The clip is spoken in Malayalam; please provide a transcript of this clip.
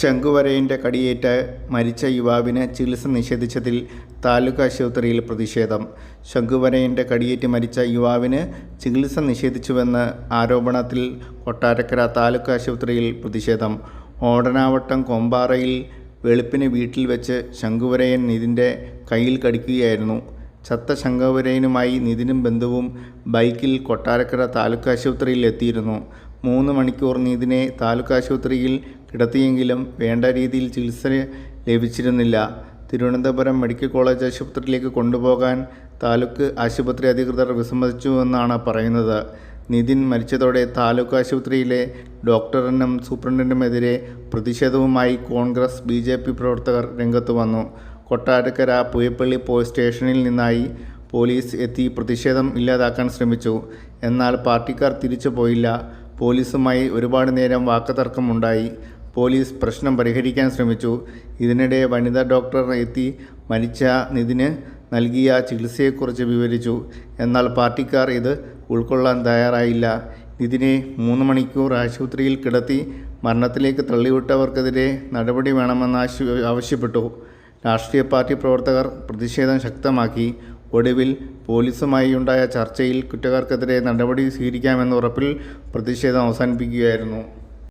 ശംഖുവരയന്റെ കടിയേറ്റ് മരിച്ച യുവാവിന് ചികിത്സ നിഷേധിച്ചതിൽ താലൂക്ക് ആശുപത്രിയിൽ പ്രതിഷേധം. ശംഖുവരയിന്റെ കടിയേറ്റ് മരിച്ച യുവാവിന് ചികിത്സ നിഷേധിച്ചുവെന്ന് ആരോപണത്തിൽ കൊട്ടാരക്കര താലൂക്ക് ആശുപത്രിയിൽ പ്രതിഷേധം. ഓടനാവട്ടം കൊമ്പാറയിൽ വെളുപ്പിന് വീട്ടിൽ വെച്ച് ശംഖുവരയൻ നിതിന്റെ കയ്യിൽ കടിക്കുകയായിരുന്നു. ചത്ത ശംഖുവരയനുമായി നിതിനും ബന്ധുവും ബൈക്കിൽ കൊട്ടാരക്കര താലൂക്ക് ആശുപത്രിയിൽ എത്തിയിരുന്നു. മൂന്ന് മണിക്കൂർ നീതിനെ താലൂക്ക് ആശുപത്രിയിൽ കിടത്തിയെങ്കിലും വേണ്ട രീതിയിൽ ചികിത്സ ലഭിച്ചിരുന്നില്ല. തിരുവനന്തപുരം മെഡിക്കൽ കോളേജ് ആശുപത്രിയിലേക്ക് കൊണ്ടുപോകാൻ താലൂക്ക് ആശുപത്രി അധികൃതർ വിസമ്മതിച്ചുവെന്നാണ് പറയുന്നത്. നിതിൻ മരിച്ചതോടെ താലൂക്ക് ആശുപത്രിയിലെ ഡോക്ടറിനും സൂപ്രണ്ടിനുമെതിരെ പ്രതിഷേധവുമായി കോൺഗ്രസ് ബി ജെ പി പ്രവർത്തകർ രംഗത്ത് വന്നു. കൊട്ടാരക്കര പുയപ്പള്ളി പോലീസ് സ്റ്റേഷനിൽ നിന്നായി പോലീസ് എത്തി പ്രതിഷേധം ഇല്ലാതാക്കാൻ ശ്രമിച്ചു. എന്നാൽ പാർട്ടിക്കാർ തിരിച്ചു പോയില്ല പോലീസുമായി ഒരുപാട് നേരം വാക്കുതർക്കമുണ്ടായി. പോലീസ് പ്രശ്നം പരിഹരിക്കാൻ ശ്രമിച്ചു. ഇതിനിടെ വനിതാ ഡോക്ടർ എത്തി മരിച്ച നിതിന് നൽകിയ ചികിത്സയെക്കുറിച്ച് വിവരിച്ചു. എന്നാൽ പാർട്ടിക്കാർ ഇത് ഉൾക്കൊള്ളാൻ തയ്യാറായില്ല. നിതിനെ മൂന്ന് മണിക്കൂർ ആശുപത്രിയിൽ കിടത്തി മരണത്തിലേക്ക് തള്ളിവിട്ടവർക്കെതിരെ നടപടി വേണമെന്ന് ആവശ്യപ്പെട്ടു. രാഷ്ട്രീയ പാർട്ടി പ്രവർത്തകർ പ്രതിഷേധം ശക്തമാക്കി. ഒടുവിൽ പോലീസുമായി ഉണ്ടായ ചർച്ചയിൽ കുറ്റക്കാർക്കെതിരെ നടപടി സ്വീകരിക്കാമെന്ന ഉറപ്പിൽ പ്രതിഷേധം അവസാനിപ്പിക്കുകയായിരുന്നു.